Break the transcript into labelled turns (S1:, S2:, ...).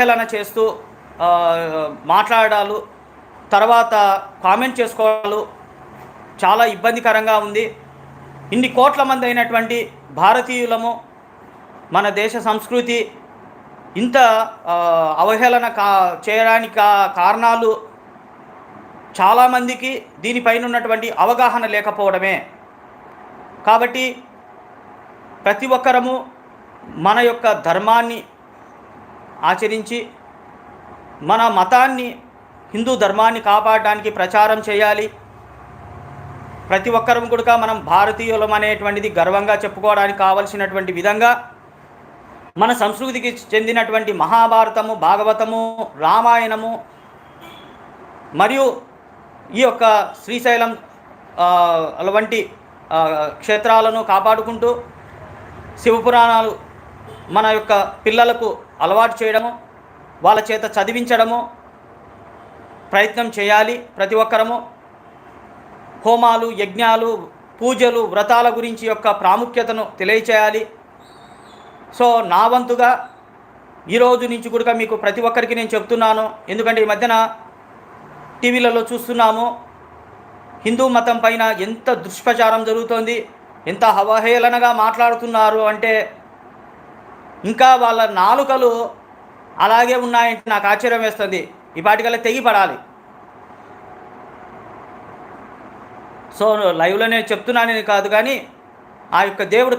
S1: అవహేళన చేస్తూ మాట్లాడాలు తర్వాత కామెంట్ చేసుకోవాలి చాలా ఇబ్బందికరంగా ఉంది. ఇన్ని కోట్ల మంది అయినటువంటి భారతీయులము మన దేశ సంస్కృతి ఇంత అవహేళన కా చేయడానికి కారణాలు చాలామందికి దీనిపైన ఉన్నటువంటి అవగాహన లేకపోవడమే. కాబట్టి ప్రతి ఒక్కరము మన యొక్క ధర్మాన్ని ఆచరించి మన మతాన్ని హిందూ ధర్మాన్ని కాపాడడానికి ప్రచారం చేయాలి. ప్రతి ఒక్కరం కూడా మనం భారతీయులం అనేటువంటిది గర్వంగా చెప్పుకోవడానికి కావలసినటువంటి విధంగా మన సంస్కృతికి చెందినటువంటి మహాభారతము భాగవతము రామాయణము మరియు ఈ యొక్క శ్రీశైలం వంటి క్షేత్రాలను కాపాడుకుంటూ శివపురాణాలు మన యొక్క పిల్లలకు అలవాటు చేయడము వాళ్ళ చేత చదివించడము ప్రయత్నం చేయాలి ప్రతి ఒక్కరము. హోమాలు యజ్ఞాలు పూజలు వ్రతాల గురించి యొక్క ప్రాముఖ్యతను తెలియచేయాలి. సో నా వంతుగా ఈరోజు నుంచి కూడా మీకు ప్రతి ఒక్కరికి నేను చెప్తున్నాను. ఎందుకంటే ఈ మధ్యన టీవీలలో చూస్తున్నాము హిందూ మతం పైన ఎంత దుష్ప్రచారం జరుగుతోంది ఎంత అవహేళనగా మాట్లాడుతున్నారు అంటే ఇంకా వాళ్ళ నాలుకలు అలాగే ఉన్నాయంటే నాకు ఆశ్చర్యం వేస్తుంది. ఈ పాటికల్లా తెగి పడాలి. సో లైవ్లోనే చెప్తున్నానని కాదు కానీ ఆ యొక్క దేవుడు